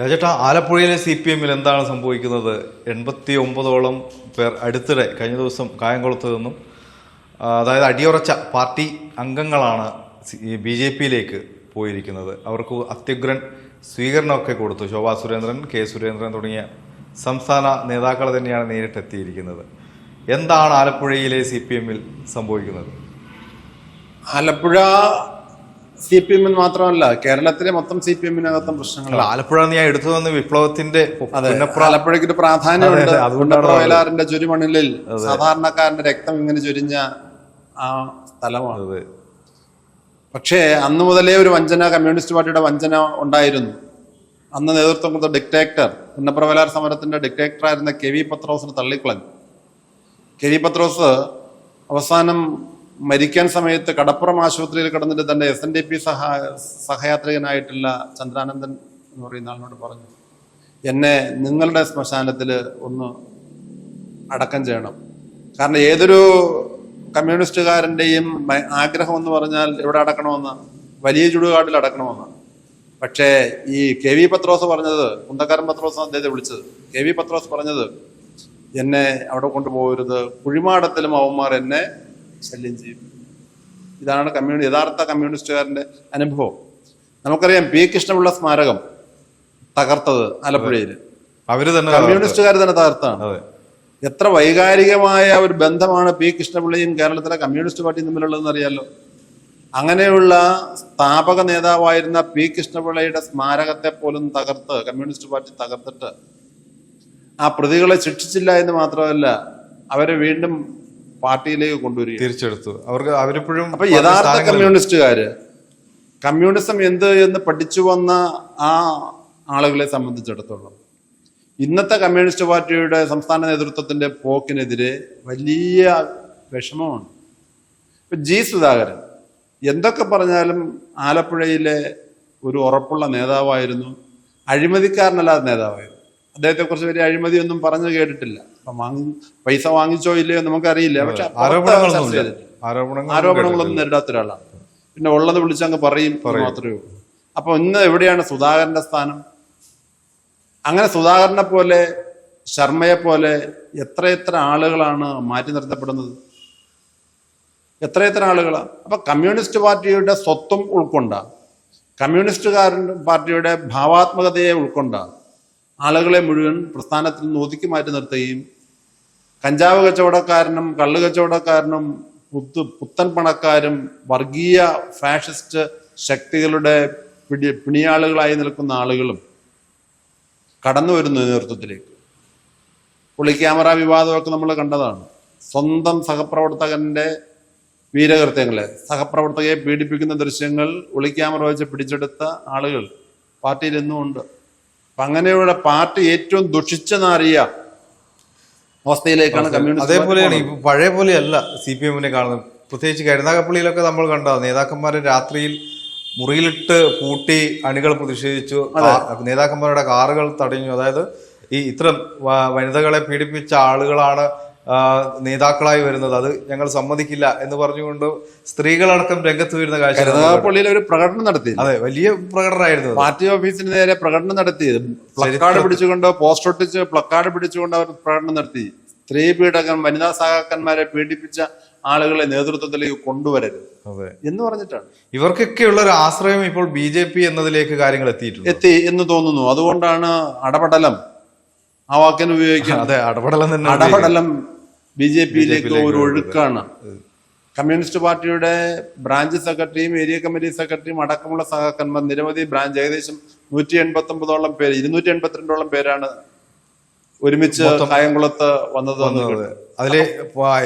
രാജേട്ടാ ആലപ്പുഴയിലെ C P എമ്മിൽ എന്താണ് സംഭവിക്കുന്നത്? എൺപത്തി ഒമ്പതോളം പേർ അടുത്തിടെ കഴിഞ്ഞ ദിവസം കായംകുളത്ത് നിന്നും അതായത് അടിയുറച്ച പാർട്ടി അംഗങ്ങളാണ് ബി ജെ പിയിലേക്ക് പോയിരിക്കുന്നത്. അവർക്ക് അത്യുഗ്രൻ സ്വീകരണമൊക്കെ കൊടുത്തു. ശോഭാ സുരേന്ദ്രൻ കെ സുരേന്ദ്രൻ തുടങ്ങിയ സംസ്ഥാന നേതാക്കൾ തന്നെയാണ് നേരിട്ടെത്തിയിരിക്കുന്നത്. എന്താണ് ആലപ്പുഴയിലെ സി പി എമ്മിൽ സംഭവിക്കുന്നത്? ആലപ്പുഴ സി പി എമ്മിന് മാത്രമല്ല കേരളത്തിലെ മൊത്തം സി പി എമ്മിനകത്തും അല്ല പ്രശ്നങ്ങളാണ് ആലപ്പുഴ ഞാൻ എടുത്തു തന്നെ വിപ്ലവത്തിന്റെ ആലപ്പുഴയ്ക്ക് ഒരു പ്രാധാന്യമുണ്ട്. അതെ, അതെ, അതുകൊണ്ടാണ് വയലാറിന്റെ ചുരുമണിലിൽ സാധാരണക്കാരന്റെ രക്തം ഇങ്ങനെ ചൊരിഞ്ഞ ആ സ്ഥലമാണ്. പക്ഷേ അന്ന് മുതലേ ഒരു വഞ്ചന കമ്മ്യൂണിസ്റ്റ് പാർട്ടിയുടെ വഞ്ചന ഉണ്ടായിരുന്നു. അന്ന് നേതൃത്വം കൊടുത്ത ഡിക്ടേക്ടർ പുന്നപ്രവലാർ സമരത്തിന്റെ ഡിക്റ്റേറ്റർ ആയിരുന്ന കെ വി പത്രോസിന് തള്ളിക്കളഞ്ഞു. കെ വി പത്രോസ് അവസാനം മരിക്കാൻ സമയത്ത് കടപ്പുറം ആശുപത്രിയിൽ കിടന്നിട്ട് തന്റെ എസ് എൻ ഡി പി സഹ സഹയാത്രികനായിട്ടുള്ള ചന്ദ്രാനന്ദൻ എന്ന് പറയുന്ന ആളിനോട് പറഞ്ഞു എന്നെ നിങ്ങളുടെ ശ്മശാനത്തിൽ ഒന്ന് അടക്കം ചെയ്യണം. കാരണം ഏതൊരു കമ്മ്യൂണിസ്റ്റുകാരന്റെയും ആഗ്രഹം എന്ന് പറഞ്ഞാൽ എവിടെ അടക്കണമെന്നാണ് വലിയ ചുടുകാട്ടിൽ അടക്കണമെന്നാണ് പക്ഷേ ഈ കെ വി പത്രോസ് പറഞ്ഞത് കുന്തക്കാരൻ പത്രോസ് അദ്ദേഹത്തെ വിളിച്ചത്. കെ വി പത്രോസ് പറഞ്ഞത് എന്നെ അവിടെ കൊണ്ടുപോകരുത്. കുഴിമാടത്തിലും അവന്മാർ എന്നെ ശല്യം ചെയ്യും. ഇതാണ് കമ്മ്യൂണി യഥാർത്ഥ കമ്മ്യൂണിസ്റ്റുകാരന്റെ അനുഭവം. നമുക്കറിയാം പി കൃഷ്ണപിള്ള സ്മാരകം തകർത്തത് ആലപ്പുഴയിൽ അവർ തന്നെ കമ്മ്യൂണിസ്റ്റുകാർ തന്നെ തകർത്താണ്. എത്ര വൈകാരികമായ ഒരു ബന്ധമാണ് പി കൃഷ്ണപിള്ളയും കേരളത്തിലെ കമ്മ്യൂണിസ്റ്റ് പാർട്ടിയും തമ്മിലുള്ളതെന്ന് അറിയാലോ? അങ്ങനെയുള്ള സ്ഥാപക നേതാവായിരുന്ന പി കൃഷ്ണപിള്ളയുടെ സ്മാരകത്തെ പോലും തകർത്ത് കമ്മ്യൂണിസ്റ്റ് പാർട്ടി തകർത്തിട്ട് ആ പ്രതികളെ ശിക്ഷിച്ചില്ല എന്ന് മാത്രമല്ല അവരെ വീണ്ടും പാർട്ടിയിലേക്ക് കൊണ്ടുവരിക തിരിച്ചെടുത്തു അവർക്ക് അവരിപ്പോഴും അപ്പൊ യഥാർത്ഥ കമ്മ്യൂണിസ്റ്റുകാര് കമ്മ്യൂണിസം എന്ത് എന്ന് പഠിച്ചു വന്ന ആ ആളുകളെ സംബന്ധിച്ചിടത്തോളം ഇന്നത്തെ കമ്മ്യൂണിസ്റ്റ് പാർട്ടിയുടെ സംസ്ഥാന നേതൃത്വത്തിന്റെ പോക്കിനെതിരെ വലിയ വിഷമമാണ്. ഇപ്പൊ ജി സുധാകരൻ എന്തൊക്കെ പറഞ്ഞാലും ആലപ്പുഴയിലെ ഒരു ഉറപ്പുള്ള നേതാവായിരുന്നു അഴിമതിക്കാരനല്ലാത്ത നേതാവായിരുന്നു. അദ്ദേഹത്തെ കുറിച്ച് വലിയ അഴിമതിയൊന്നും പറഞ്ഞു കേട്ടിട്ടില്ല. വാങ്ങി പൈസ വാങ്ങിച്ചോ ഇല്ലയോ നമുക്കറിയില്ല. പക്ഷെ ആരോപണങ്ങളൊന്നും ചർച്ച ആരോപണങ്ങൾ ആരോപണങ്ങളൊന്നും നേരിടാത്ത ഒരാളാണ്. പിന്നെ ഉള്ളത് വിളിച്ചങ്ങ് പറയും മാത്രമേ ഉള്ളൂ. അപ്പൊ ഇന്ന് എവിടെയാണ് സുധാകരന്റെ സ്ഥാനം? അങ്ങനെ സുധാകരനെ പോലെ ശർമ്മയെ പോലെ എത്രയെത്ര ആളുകളാണ് മാറ്റി നിർത്തപ്പെടുന്നത്? എത്രയെത്ര ആളുകളാണ്? അപ്പൊ കമ്മ്യൂണിസ്റ്റ് പാർട്ടിയുടെ സ്വത്വം ഉൾക്കൊണ്ട കമ്മ്യൂണിസ്റ്റുകാരൻ പാർട്ടിയുടെ ഭാവാത്മകതയെ ഉൾക്കൊണ്ട ആളുകളെ മുഴുവൻ പ്രസ്ഥാനത്തിൽ നിന്ന് ഒതുക്കി മാറ്റി നിർത്തുകയും കഞ്ചാവ് കച്ചവടക്കാരനും കള്ളു കച്ചവടക്കാരനും പുത്തു പുത്തൻ പണക്കാരും വർഗീയ ഫാഷിസ്റ്റ് ശക്തികളുടെ പിടി പിണിയാളുകളായി നിൽക്കുന്ന ആളുകളും കടന്നു വരുന്ന നേതൃത്വത്തിലേക്ക്. പുള്ളി ക്യാമറ വിവാദമൊക്കെ നമ്മൾ കണ്ടതാണ്. സ്വന്തം സഹപ്രവർത്തകന്റെ വീരകൃത്യങ്ങളെ സഹപ്രവർത്തകയെ പീഡിപ്പിക്കുന്ന ദൃശ്യങ്ങൾ ഒളി ക്യാമറ വെച്ച് പിടിച്ചെടുത്ത ആളുകൾ പാർട്ടിയിൽ ഇന്നും ഉണ്ട്. അപ്പൊ അങ്ങനെയുള്ള പാർട്ടി ഏറ്റവും ദുഷിച്ച നാറിയ അവസ്ഥയിലേക്കാണ് കമ്മ്യൂണിസ്റ്റ് അതേപോലെയാണ് പഴയ പോലെയല്ല സി പി എമ്മിനെ കാണുന്നത്. പ്രത്യേകിച്ച് കരുനാഗപ്പള്ളിയിലൊക്കെ നമ്മൾ കണ്ട നേതാക്കന്മാരെ രാത്രിയിൽ മുറിയിലിട്ട് പൂട്ടി അണികൾ പ്രതിഷേധിച്ചു. നേതാക്കന്മാരുടെ കാറുകൾ തടഞ്ഞു. അതായത് ഈ ഇത്തരം വനിതകളെ പീഡിപ്പിച്ച ആളുകളാണ് നേതാക്കളായി വരുന്നത്. അത് ഞങ്ങൾ സമ്മതിക്കില്ല എന്ന് പറഞ്ഞുകൊണ്ട് സ്ത്രീകളടക്കം രംഗത്ത് വരുന്ന കാഴ്ച കണ്ടു. ഒരു പ്രകടനം നടത്തി അതെ വലിയ പ്രകടനമായിരുന്നു പാർട്ടി ഓഫീസിന് നേരെ പ്രകടനം നടത്തി പ്ലക്കാർഡ് പിടിച്ചുകൊണ്ട് പോസ്റ്റർ ഒട്ടിച്ച് പ്ലക്കാർഡ് പിടിച്ചുകൊണ്ട് അവർ പ്രകടനം നടത്തി. സ്ത്രീ പീഡകൻ വനിതാ സഹാക്കന്മാരെ പീഡിപ്പിച്ച ആളുകളെ നേതൃത്വത്തിലേക്ക് കൊണ്ടുവരരുത് അതെ. എന്ന് പറഞ്ഞിട്ടാണ്. ഇവർക്കൊക്കെയുള്ള ഒരു ആശ്രയം ഇപ്പോൾ ബി ജെ പി എന്നതിലേക്ക് കാര്യങ്ങൾ എത്തിയിട്ടുണ്ട്. എത്തി എന്ന് തോന്നുന്നു. അതുകൊണ്ടാണ് അടപടലം ആ വാക്കിന് ഉപയോഗിക്കുന്നത്. അതെ അടപടലം തന്നെ അടപടലം ബി ജെ പിയിലേക്ക് ഒരു ഒഴുക്കാണ്. കമ്മ്യൂണിസ്റ്റ് പാർട്ടിയുടെ ബ്രാഞ്ച് സെക്രട്ടറിയും ഏരിയ കമ്മിറ്റി സെക്രട്ടറിയും അടക്കമുള്ള സഹാക്കന്മാർ നിരവധി ബ്രാഞ്ച് ഏകദേശം നൂറ്റി എൺപത്തി ഒമ്പതോളം പേര് ഇരുന്നൂറ്റി എൺപത്തിരണ്ടോളം പേരാണ് ഒരുമിച്ച് കായംകുളത്ത് വന്നത്. അതിലെ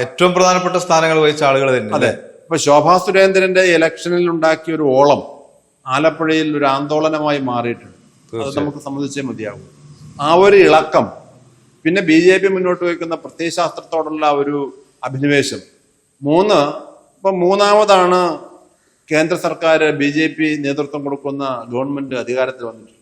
ഏറ്റവും പ്രധാനപ്പെട്ട സ്ഥാനങ്ങൾ വഹിച്ച ആളുകൾ തന്നെ അതെ. ഇപ്പൊ ശോഭാ സുരേന്ദ്രന്റെ ഇലക്ഷനിൽ ഉണ്ടാക്കിയ ഒരു ഓളം ആലപ്പുഴയിൽ ഒരു ആന്തോളനമായി മാറിയിട്ടുണ്ട്. അത് നമുക്ക് സംബന്ധിച്ചേ മതിയാകും ആ ഒരു ഇളക്കം പിന്നെ ബി ജെ പി മുന്നോട്ട് വയ്ക്കുന്ന പ്രത്യയശാസ്ത്രത്തോടുള്ള ഒരു അഭിനിവേശം. മൂന്ന് ഇപ്പൊ മൂന്നാമതാണ് കേന്ദ്ര സർക്കാർ ബി ജെ പി നേതൃത്വം കൊടുക്കുന്ന ഗവൺമെന്റ് അധികാരത്തിൽ വന്നിട്ടുണ്ട്.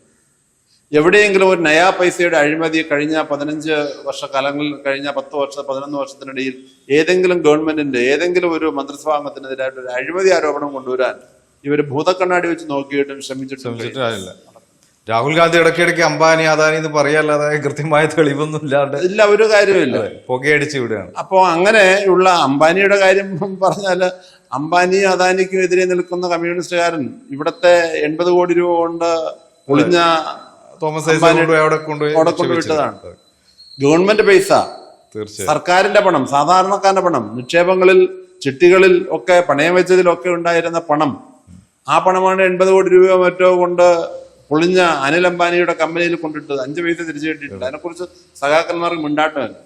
എവിടെയെങ്കിലും ഒരു നയാ പൈസയുടെ അഴിമതി കഴിഞ്ഞ പതിനഞ്ച് വർഷക്കാലങ്ങളിൽ കഴിഞ്ഞ പത്ത് വർഷ പതിനൊന്ന് വർഷത്തിനിടയിൽ ഏതെങ്കിലും ഗവൺമെന്റിന്റെ ഏതെങ്കിലും ഒരു മന്ത്രിസഭാംഗത്തിനെതിരായിട്ട് ഒരു അഴിമതി ആരോപണം കൊണ്ടുവരാൻ ഇവർ ഭൂതക്കണ്ണാടി വെച്ച് നോക്കിയിട്ടും ശ്രമിച്ചിട്ടും രാഹുൽ ഗാന്ധി ഇടയ്ക്കിടയ്ക്ക് അംബാനി അദാനി എന്ന് പറയാല്ലാതെ കൃത്യമായ തെളിവൊന്നും ഇല്ലാണ്ട് ഇല്ല ഒരു കാര്യമില്ല പുകയടിച്ച് വിടുകയാണ്. അപ്പോൾ അങ്ങനെയുള്ള അംബാനിയുടെ കാര്യം പറഞ്ഞാൽ അംബാനി അദാനിക്കും എതിരെ നിൽക്കുന്ന കമ്മ്യൂണിസ്റ്റുകാരൻ ഇവിടത്തെ എൺപത് കോടി രൂപ കൊണ്ട് പൊളിഞ്ഞ തോമസ് അവിടെ കൊണ്ടുപോയി അവിടെ കൊണ്ടുവിട്ടതാണ്. ഗവൺമെന്റ് പൈസ സർക്കാരിന്റെ പണം സാധാരണക്കാരന്റെ പണം നിക്ഷേപങ്ങളിൽ ചിട്ടികളിൽ ഒക്കെ പണയം വെച്ചതിലൊക്കെ ഉണ്ടായിരുന്ന പണം ആ പണമാണ് എൺപത് കോടി രൂപയോ മറ്റോ കൊണ്ട് പൊളിഞ്ഞ അനിൽ അംബാനിയുടെ കമ്പനിയിൽ കൊണ്ടിട്ടത് അഞ്ച് പൈസ തിരിച്ചു കിട്ടിയിട്ടുണ്ട്. അതിനെക്കുറിച്ച് സഖാക്കന്മാർക്ക് മിണ്ടാട്ടമല്ല.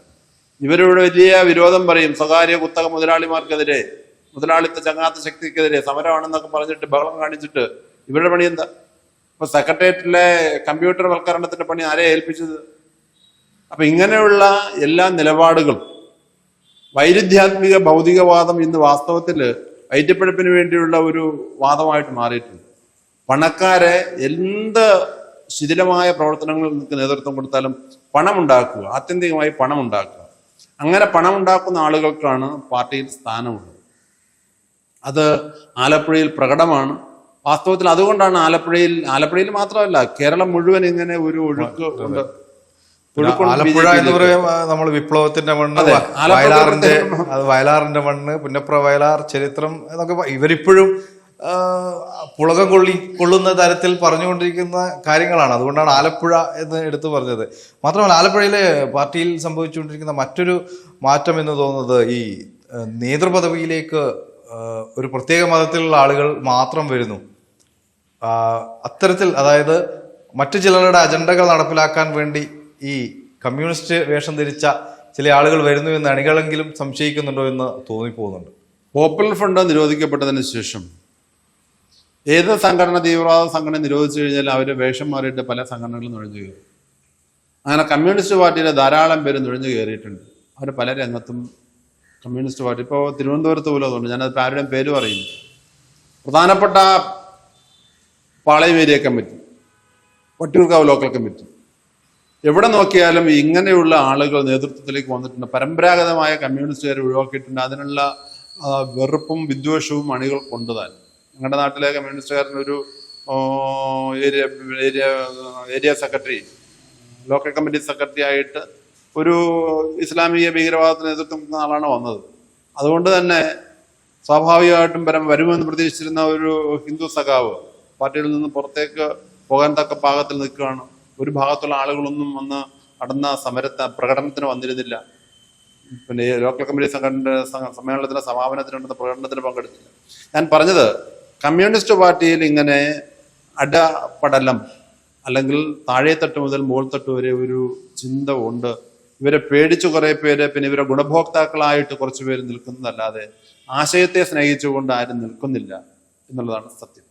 ഇവരിവിടെ വലിയ വിരോധം പറയും സ്വകാര്യ കുത്തക മുതലാളിമാർക്കെതിരെ മുതലാളിത്ത ചങ്ങാത്ത ശക്തിക്കെതിരെ സമരമാണെന്നൊക്കെ പറഞ്ഞിട്ട് ബഹളം കാണിച്ചിട്ട് ഇവരുടെ പണി എന്താ? ഇപ്പൊ സെക്രട്ടേറിയറ്റിലെ കമ്പ്യൂട്ടർ വൽക്കരണത്തിന്റെ പണി ആരെ ഏൽപ്പിച്ചത്? അപ്പൊ ഇങ്ങനെയുള്ള എല്ലാ നിലപാടുകളും വൈരുദ്ധ്യാത്മിക ഭൗതികവാദം ഇന്ന് വാസ്തവത്തിൽ ഐറ്റപ്പെടുപ്പിന് വേണ്ടിയുള്ള ഒരു വാദമായിട്ട് മാറിയിട്ടുണ്ട്. പണക്കാരെ എന്ത് ശിഥിലമായ പ്രവർത്തനങ്ങൾക്ക് നേതൃത്വം കൊടുത്താലും പണമുണ്ടാക്കുക ആത്യന്തികമായി പണമുണ്ടാക്കുക. അങ്ങനെ പണമുണ്ടാക്കുന്ന ആളുകൾക്കാണ് പാർട്ടിയിൽ സ്ഥാനമുള്ളത്. അത് ആലപ്പുഴയിൽ പ്രകടമാണ്. വാസ്തവത്തിൽ അതുകൊണ്ടാണ് ആലപ്പുഴയിൽ ആലപ്പുഴയിൽ മാത്രമല്ല കേരളം മുഴുവൻ ഇങ്ങനെ ഒരു ഒഴുക്ക് ഉണ്ട് ആലപ്പുഴ എന്ന്. പറയുമ്പോൾ നമ്മൾ വിപ്ലവത്തിന്റെ മണ്ണ് വയലാറിന്റെ വയലാറിന്റെ മണ്ണ് പുന്നപ്ര വയലാർ ചരിത്രം എന്നൊക്കെ ഇവരിപ്പോഴും പുളകം കൊള്ളി കൊള്ളുന്ന തരത്തിൽ പറഞ്ഞുകൊണ്ടിരിക്കുന്ന കാര്യങ്ങളാണ്. അതുകൊണ്ടാണ് ആലപ്പുഴ എന്ന് എടുത്തു പറഞ്ഞത്. മാത്രമല്ല ആലപ്പുഴയിലെ പാർട്ടിയിൽ സംഭവിച്ചുകൊണ്ടിരിക്കുന്ന മറ്റൊരു മാറ്റം എന്ന് തോന്നുന്നത് ഈ നേതൃപദവിയിലേക്ക് ഒരു പ്രത്യേക മതത്തിലുള്ള ആളുകൾ മാത്രം വരുന്നു. അത്തരത്തിൽ അതായത് മറ്റു ചിലരുടെ അജണ്ടകൾ നടപ്പിലാക്കാൻ വേണ്ടി ഈ കമ്മ്യൂണിസ്റ്റ് വേഷം ധരിച്ച ചില ആളുകൾ വരുന്നു എന്ന് അണികളെങ്കിലും സംശയിക്കുന്നുണ്ടോ എന്ന് തോന്നിപ്പോകുന്നുണ്ട്. പോപ്പുലർ ഫണ്ട് നിരോധിക്കപ്പെട്ടതിന് ശേഷം ഏത് സംഘടന തീവ്രവാദ സംഘടന നിരോധിച്ചു കഴിഞ്ഞാൽ അവർ വേഷം മാറിയിട്ട് പല സംഘടനകളും നുഴഞ്ഞു കയറി. അങ്ങനെ കമ്മ്യൂണിസ്റ്റ് പാർട്ടിയിലെ ധാരാളം പേര് നുഴഞ്ഞു കയറിയിട്ടുണ്ട്. അവർ പല രംഗത്തും കമ്മ്യൂണിസ്റ്റ് പാർട്ടി. ഇപ്പോൾ തിരുവനന്തപുരത്ത് പോലും അതുകൊണ്ട് ഞാനത് ആരുടെയും പേര് പറയുന്നു പ്രധാനപ്പെട്ട Palayam area committee Vattiyoorkavu local committee. എവിടെ നോക്കിയാലും ഇങ്ങനെയുള്ള ആളുകൾ നേതൃത്വത്തിലേക്ക് വന്നിട്ടുണ്ട്. പരമ്പരാഗതമായ കമ്മ്യൂണിസ്റ്റുകാരെ ഒഴിവാക്കിയിട്ടുണ്ട്. അതിനുള്ള വെറുപ്പും വിദ്വേഷവും അണികൾ കൊണ്ടുതാൻ ഞങ്ങളുടെ നാട്ടിലെ കമ്മ്യൂണിസ്റ്റുകാരന്റെ ഒരു area area area secretary local committee secretary ആയിട്ട് ഒരു ഇസ്ലാമിക ഭീകരവാദത്തിന് കൊടുക്കുന്ന ആളാണ് വന്നത്. അതുകൊണ്ട് തന്നെ സ്വാഭാവികമായിട്ടും പരം വരുമെന്ന് പ്രതീക്ഷിച്ചിരുന്ന ഒരു ഹിന്ദു സഖാവ് പാർട്ടിയിൽ നിന്ന് പുറത്തേക്ക് പോകാൻ തക്ക പാകത്തിൽ നിൽക്കുകയാണ്. ഒരു ഭാഗത്തുള്ള ആളുകളൊന്നും വന്ന് നടന്ന സമരത്തെ പ്രകടനത്തിന് വന്നിരുന്നില്ല. പിന്നെ ലോക്കൽ കമ്മിറ്റി സംഘടന സമ്മേളനത്തിന് സമ്മേളനത്തിന്റെ സമാപനത്തിനുണ്ടെന്ന പ്രകടനത്തിന് പങ്കെടുത്തില്ല. ഞാൻ പറഞ്ഞത് കമ്മ്യൂണിസ്റ്റ് പാർട്ടിയിൽ ഇങ്ങനെ അടപടലം അല്ലെങ്കിൽ താഴേത്തട്ട് മുതൽ മുകൾത്തട്ട് വരെ ഒരു ചിന്ത ഉണ്ട്. ഇവരെ പേടിച്ചു കുറെ പേര് പിന്നെ ഇവരെ ഗുണഭോക്താക്കളായിട്ട് കുറച്ച് പേര് നിൽക്കുന്നതല്ലാതെ ആശയത്തെ സ്നേഹിച്ചുകൊണ്ട് ആരും നിൽക്കുന്നില്ല എന്നുള്ളതാണ് സത്യം.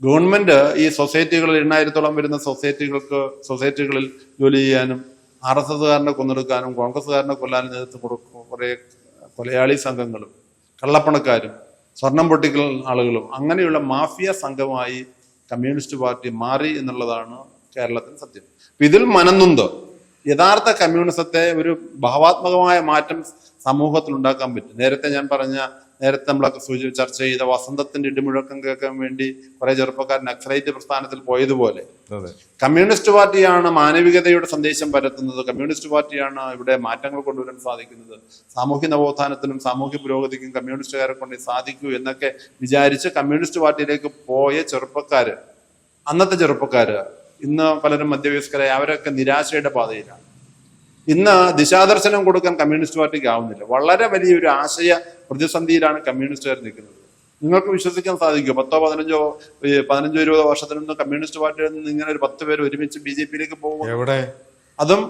ഗവൺമെന്റ് ഈ സൊസൈറ്റികളിൽ എണ്ണായിരത്തോളം വരുന്ന സൊസൈറ്റികൾക്ക് സൊസൈറ്റികളിൽ ജോലി ചെയ്യാനും ആർ എസ് എസ്സുകാരനെ കൊന്നെടുക്കാനും കോൺഗ്രസ്സുകാരനെ കൊല്ലാനും നേതൃത്വം കൊടുക്കും കുറെ കൊലയാളി സംഘങ്ങളും കള്ളപ്പണക്കാരും സ്വർണം പൊട്ടിക്കൽ ആളുകളും അങ്ങനെയുള്ള മാഫിയ സംഘമായി കമ്മ്യൂണിസ്റ്റ് പാർട്ടി മാറി എന്നുള്ളതാണ് കേരളത്തിൽ സത്യം. അപ്പൊ ഇതിൽ മനന്നുന്ത് യഥാർത്ഥ കമ്മ്യൂണിസത്തെ ഒരു ഭാവാത്മകമായ മാറ്റം സമൂഹത്തിൽ ഉണ്ടാക്കാൻ പറ്റും. നേരത്തെ ഞാൻ പറഞ്ഞ നേരത്തെ നമ്മളൊക്കെ സൂചി ചർച്ച ചെയ്ത വസന്തത്തിന്റെ ഇടിമുഴക്കം കേൾക്കാൻ വേണ്ടി കുറെ ചെറുപ്പക്കാർ നക്സലൈറ്റ് പ്രസ്ഥാനത്തിൽ പോയതുപോലെ. കമ്മ്യൂണിസ്റ്റ് പാർട്ടിയാണ് മാനവികതയുടെ സന്ദേശം പരത്തുന്നത്. കമ്മ്യൂണിസ്റ്റ് പാർട്ടിയാണ് ഇവിടെ മാറ്റങ്ങൾ കൊണ്ടുവരാൻ സാധിക്കുന്നത്. സാമൂഹ്യ നവോത്ഥാനത്തിനും സാമൂഹ്യ പുരോഗതിക്കും കമ്മ്യൂണിസ്റ്റുകാരെ കൊണ്ട് സാധിക്കൂ എന്നൊക്കെ വിചാരിച്ച് കമ്മ്യൂണിസ്റ്റ് പാർട്ടിയിലേക്ക് പോയ ചെറുപ്പക്കാര് അന്നത്തെ ചെറുപ്പക്കാര് ഇന്ന് പലരും മധ്യവയസ്കരായി അവരൊക്കെ നിരാശയുടെ പാതയിലാണ്. ഇന്ന് ദിശാദർശനം കൊടുക്കാൻ കമ്മ്യൂണിസ്റ്റ് പാർട്ടിക്ക് ആവുന്നില്ല. വളരെ വലിയൊരു ആശയ പ്രതിസന്ധിയിലാണ് കമ്മ്യൂണിസ്റ്റുകാർ നിൽക്കുന്നത്. നിങ്ങൾക്ക് വിശ്വസിക്കാൻ സാധിക്കുമോ? പത്തോ പതിനഞ്ചോ പതിനഞ്ചോ ഇരുപതോ വർഷത്തിനൊന്നും കമ്മ്യൂണിസ്റ്റ് പാർട്ടിയിൽ നിന്ന് ഇങ്ങനെ ഒരു പത്ത് പേര് ഒരുമിച്ച് ബി ജെ പിയിലേക്ക് പോകും എവിടെ? അതും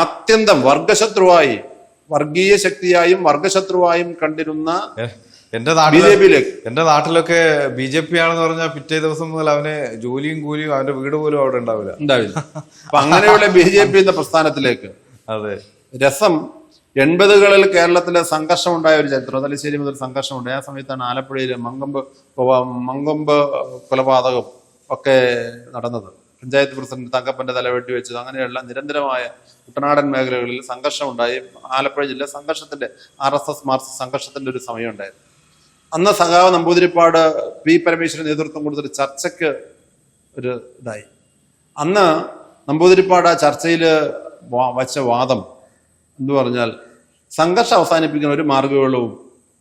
ആത്യന്തം വർഗശത്രുവായി വർഗീയ ശക്തിയായും വർഗശത്രുവായും കണ്ടിരുന്ന എന്റെ നാട്ടിൽ ബി നാട്ടിൽ എന്റെ നാട്ടിലൊക്കെ ബി ജെ പി ആണെന്ന് പറഞ്ഞാൽ പിറ്റേ ദിവസം മുതൽ അവന് ജോലിയും കൂലിയും അവന്റെ വീട് പോലും അവിടെ ഉണ്ടാവില്ല. ഉണ്ടാവില്ല. അപ്പൊ അങ്ങനെയുള്ള ബി ജെ പി എന്ന പ്രസ്ഥാനത്തിലേക്ക് അതെ. രസം. എൺപതുകളിൽ കേരളത്തിലെ സംഘർഷം ഉണ്ടായ ഒരു ചരിത്രം. തലശ്ശേരി മുതൽ സംഘർഷം ആ സമയത്താണ് ആലപ്പുഴയിൽ മങ്കൊമ്പ് മങ്കൊമ്പ് കൊലപാതകം ഒക്കെ നടന്നത്. പഞ്ചായത്ത് പ്രസിഡന്റ് തങ്കപ്പന്റെ തലവെട്ടി വെച്ചത്. അങ്ങനെയുള്ള നിരന്തരമായ കുട്ടനാടൻ മേഖലകളിൽ സംഘർഷം ഉണ്ടായി ആലപ്പുഴ ജില്ല സംഘർഷത്തിന്റെ ആർ എസ് എസ് മാർക്സ് സംഘർഷത്തിന്റെ ഒരു സമയം ഉണ്ടായിരുന്നു അന്ന് സഖാവ് നമ്പൂതിരിപ്പാട് പി പരമേശ്വരൻ നേതൃത്വം കൊടുത്തൊരു ചർച്ചയ്ക്ക് ഒരു ഇതായി. അന്ന് നമ്പൂതിരിപ്പാട് ആ ചർച്ചയിൽ വച്ച വാദം എന്ന് പറഞ്ഞാൽ സംഘർഷം അവസാനിപ്പിക്കുന്ന ഒരു മാർഗമുള്ളൂ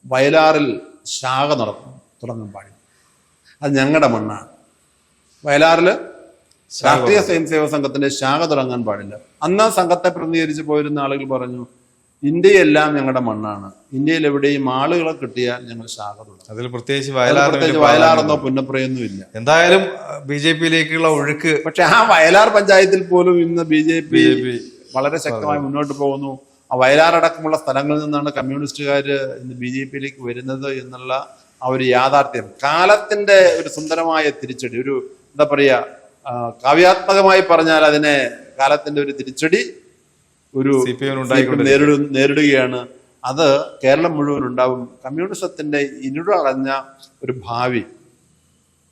വയലാറിൽ ശാഖ നടത്തും തുടങ്ങാൻ പാടില്ല അത് ഞങ്ങളുടെ മണ്ണാണ്. വയലാറിൽ രാഷ്ട്രീയ സ്വയംസേവക സംഘത്തിന്റെ ശാഖ തുടങ്ങാൻ പാടില്ല. അന്ന് സംഘത്തെ പ്രതിനിധീകരിച്ച് പോയിരുന്ന ആളുകൾ പറഞ്ഞു ഇന്ത്യയെല്ലാം ഞങ്ങളുടെ മണ്ണാണ്. ഇന്ത്യയിൽ എവിടെയും ആളുകളെ കിട്ടിയാൽ ഞങ്ങൾ ശാഖ തുടങ്ങും. അതിൽ പ്രത്യേകിച്ച് പ്രത്യേകിച്ച് വയലാറെന്നോ പുന്നപ്രയൊന്നും ഇല്ല എന്തായാലും ബി ജെ പിയിലേക്കുള്ള ഒഴുക്ക് പക്ഷെ ആ വയലാർ പഞ്ചായത്തിൽ പോലും ഇന്ന് ബി ജെ പി വളരെ ശക്തമായി മുന്നോട്ട് പോകുന്നു. ആ വയലാറടക്കമുള്ള സ്ഥലങ്ങളിൽ നിന്നാണ് കമ്മ്യൂണിസ്റ്റുകാർ ഇന്ന് ബി ജെ പിയിലേക്ക് വരുന്നത് എന്നുള്ള ആ ഒരു യാഥാർത്ഥ്യം. കാലത്തിന്റെ ഒരു സുന്ദരമായ തിരിച്ചടി ഒരു എന്താ പറയാ കാവ്യാത്മകമായി പറഞ്ഞാൽ അതിനെ കാലത്തിന്റെ ഒരു തിരിച്ചടി ഒരു നേരിടും നേരിടുകയാണ്. അത് കേരളം മുഴുവൻ ഉണ്ടാവും. കമ്മ്യൂണിസത്തിന്റെ ഇരുളടഞ്ഞ ഒരു ഭാവി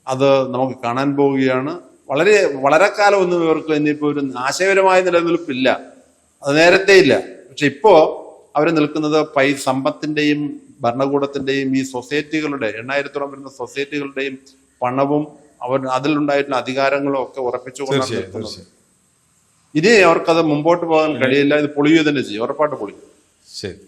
അത് നമുക്ക് കാണാൻ പോവുകയാണ്. വളരെ വളരെ കാലം ഒന്നും ഇവർക്ക് ഇനിയിപ്പോ ഒരു ആശയപരമായ നിലനിൽപ്പില്ല. അത് നേരത്തെ ഇല്ല. പക്ഷെ ഇപ്പോ അവർ നിൽക്കുന്നത് പൈ സമ്പത്തിന്റെയും ഭരണകൂടത്തിന്റെയും ഈ സൊസൈറ്റികളുടെ എണ്ണായിരത്തോളം വരുന്ന സൊസൈറ്റികളുടെയും പണവും അവർ അതിലുണ്ടായിട്ടുള്ള അധികാരങ്ങളും ഒക്കെ തീർച്ചയായും ഇനി അവർക്കത് മുമ്പോട്ട് പോകാൻ കഴിയില്ല. ഇത് പൊളിയുക തന്നെ ചെയ്യും. ഉറപ്പായിട്ട് പൊളിയും. ശരി.